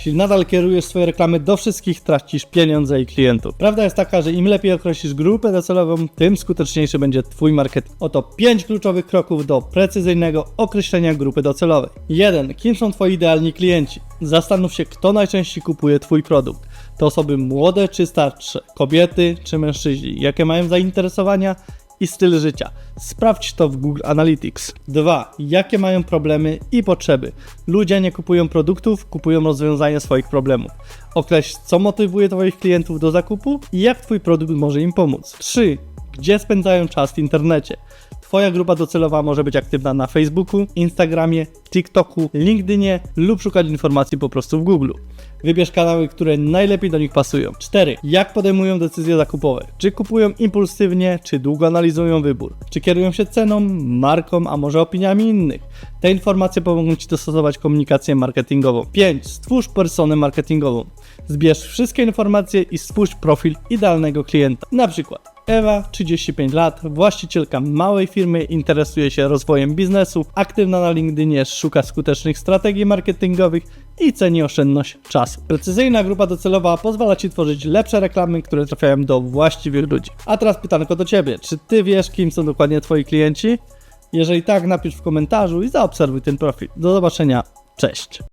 Jeśli nadal kierujesz swoje reklamy do wszystkich, tracisz pieniądze i klientów. Prawda jest taka, że im lepiej określisz grupę docelową, tym skuteczniejszy będzie Twój marketing. Oto 5 kluczowych kroków do precyzyjnego określenia grupy docelowej. 1. Kim są Twoi idealni klienci? Zastanów się, kto najczęściej kupuje Twój produkt. To osoby młode czy starsze, kobiety czy mężczyźni, jakie mają zainteresowania i styl życia. Sprawdź to w Google Analytics. 2. Jakie mają problemy i potrzeby? Ludzie nie kupują produktów, kupują rozwiązania swoich problemów. Określ, co motywuje Twoich klientów do zakupu i jak Twój produkt może im pomóc. 3. Gdzie spędzają czas w internecie? Twoja grupa docelowa może być aktywna na Facebooku, Instagramie, TikToku, LinkedInie lub szukać informacji po prostu w Google. Wybierz kanały, które najlepiej do nich pasują. 4. Jak podejmują decyzje zakupowe? Czy kupują impulsywnie, czy długo analizują wybór? Czy kierują się ceną, marką, a może opiniami innych? Te informacje pomogą Ci dostosować komunikację marketingową. 5. Stwórz personę marketingową. Zbierz wszystkie informacje i stwórz profil idealnego klienta. Na przykład Ewa, 35 lat, właścicielka małej firmy, interesuje się rozwojem biznesu, aktywna na LinkedInie, szuka skutecznych strategii marketingowych i ceni oszczędność czasu. Precyzyjna grupa docelowa pozwala Ci tworzyć lepsze reklamy, które trafiają do właściwych ludzi. A teraz pytanko do Ciebie, czy Ty wiesz, kim są dokładnie Twoi klienci? Jeżeli tak, napisz w komentarzu i zaobserwuj ten profil. Do zobaczenia, cześć!